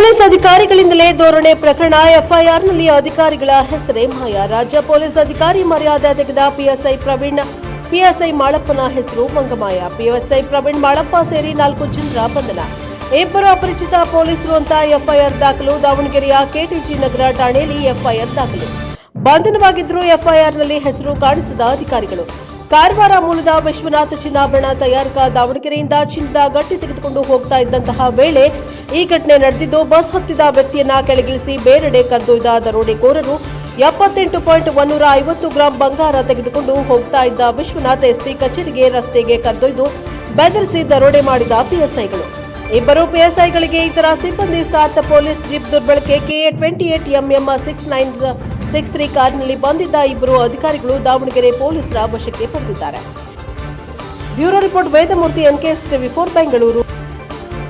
Police ಅಧಿಕಾರಿಗಳಿಂದಲೇ ಧೋರಣೆ ಪ್ರಕರಣ ಎಫ್ಐಆರ್ನಲ್ಲಿ ಅಧಿಕಾರಿಗಳ ಹೆಸರೇ ಮಾಯ. ರಾಜ್ಯ ಪೊಲೀಸ್ ಅಧಿಕಾರಿ ಮರ್ಯಾದೆ ತೆಗೆದ ಪಿಎಸ್ಐ ಪ್ರವೀಣ್. ಪಿಎಸ್ಐ ಮಾಳಪ್ಪನ ಹೆಸರು ಮಂಗಮಾಯ. ಪಿಎಸ್ಐ ಪ್ರವೀಣ್ ಮಾಳಪ್ಪ ಸೇರಿ ನಾಲ್ಕು ಜನರ ಬಂಧನ. ಇಬ್ಬರು ಅಪರಿಚಿತ ಪೊಲೀಸರು ಅಂತ ಎಫ್ಐಆರ್ ದಾಖಲು. ದಾವಣಗೆರೆಯ ಕೆಟಿಜಿ ನಗರ ಠಾಣೆಯಲ್ಲಿ ಎಫ್ಐಆರ್ ದಾಖಲು. ಬಂಧನವಾಗಿದ್ದರೂ ಎಫ್ಐಆರ್ನಲ್ಲಿ ಹೆಸರು ಕಾಣಿಸಿದ ಅಧಿಕಾರಿಗಳು. ಕಾರವಾರ ಮೂಲದ ವಿಶ್ವನಾಥ ಚಿನ್ನಾಭರಣ ತಯಾರಕ ದಾವಣಗೆರೆಯಿಂದ ಚಿನ್ನದ ಗಟ್ಟಿ ತೆಗೆದುಕೊಂಡು ಹೋಗ್ತಾ ಇದ್ದಂತಹ ವೇಳೆ ಈ ಘಟನೆ ನಡೆದಿದ್ದು, ಬಸ್ ಹತ್ತಿದ ವ್ಯಕ್ತಿಯನ್ನ ಕೆಳಗಿಳಿಸಿ ಬೇರೆಡೆ ಕರೆದೊಯ್ದ ದರೋಡೆಕೋರರು ಎಪ್ಪತ್ತೆಂಟು ಪಾಯಿಂಟ್ ಒನ್ನೂರ ಐವತ್ತು ಗ್ರಾಂ ಬಂಗಾರ ತೆಗೆದುಕೊಂಡು ಹೋಗ್ತಾ ಇದ್ದ ವಿಶ್ವನಾಥ್ ಎಸ್ಪಿ ಕಚೇರಿಗೆ ರಸ್ತೆಗೆ ಕರೆದೊಯ್ದು ಬೆದರಿಸಿ ದರೋಡೆ ಮಾಡಿದ ಪಿಎಸ್ಐಗಳು. ಇಬ್ಬರು ಪಿಎಸ್ಐಗಳಿಗೆ ಇತರ ಸಿಬ್ಬಂದಿ ಸಾತ್ ಪೊಲೀಸ್ ಜೀಪ್ ದುರ್ಬಳಕೆ KA twenty eight MM six nine six three ಕಾರ್ನಲ್ಲಿ ಬಂದಿದ್ದ ಇಬ್ಬರು ಅಧಿಕಾರಿಗಳು ದಾವಣಗೆರೆ ಪೊಲೀಸರ ವಶಕ್ಕೆ ಪಡೆದಿದ್ದಾರೆ bureau report Vedamurthy NKS TV four Bengaluru.